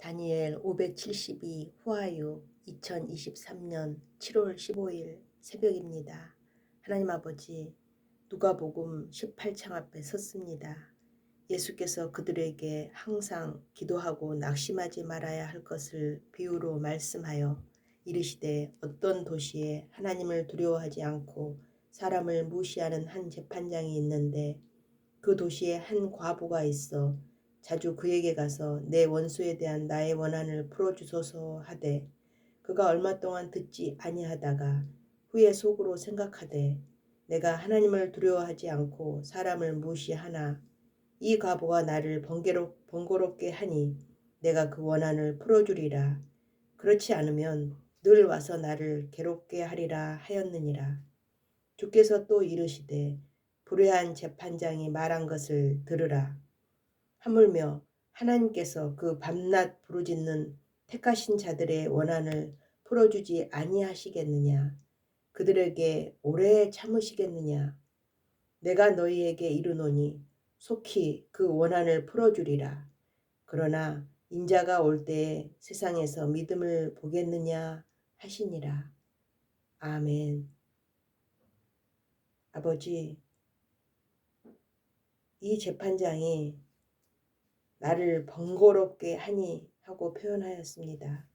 다니엘 572 후아유 2023년 7월 15일 새벽입니다. 하나님 아버지 누가복음 18창 앞에 섰습니다. 예수께서 그들에게 항상 기도하고 낙심하지 말아야 할 것을 비유로 말씀하여 이르시되 어떤 도시에 하나님을 두려워하지 않고 사람을 무시하는 한 재판장이 있는데 그 도시에 한 과부가 있어 자주 그에게 가서 내 원수에 대한 나의 원한을 풀어주소서 하되 그가 얼마 동안 듣지 아니하다가 후에 속으로 생각하되 내가 하나님을 두려워하지 않고 사람을 무시하나 이 과부가 나를 번거롭, 번거롭게 하니 내가 그 원한을 풀어주리라. 그렇지 않으면 늘 와서 나를 괴롭게 하리라 하였느니라. 주께서 또 이르시되 불의한 재판장이 말한 것을 들으라 하물며 하나님께서 그 밤낮 부르짖는 택하신 자들의 원한을 풀어주지 아니하시겠느냐? 그들에게 오래 참으시겠느냐? 내가 너희에게 이르노니 속히 그 원한을 풀어주리라. 그러나 인자가 올 때에 세상에서 믿음을 보겠느냐 하시니라. 아멘. 아버지, 이 재판장이 나를 번거롭게 하니 하고 표현하였습니다.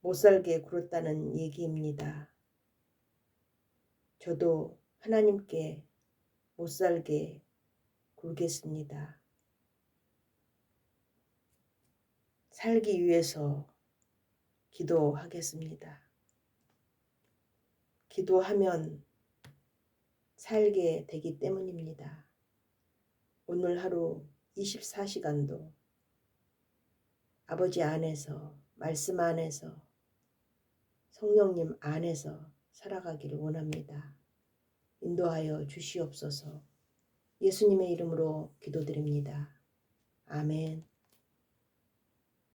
못살게 굴었다는 얘기입니다. 저도 하나님께 못살게 굴겠습니다. 살기 위해서 기도하겠습니다. 기도하면 살게 되기 때문입니다. 오늘 하루 24시간도 아버지 안에서, 말씀 안에서, 성령님 안에서 살아가기를 원합니다. 인도하여 주시옵소서 예수님의 이름으로 기도드립니다. 아멘.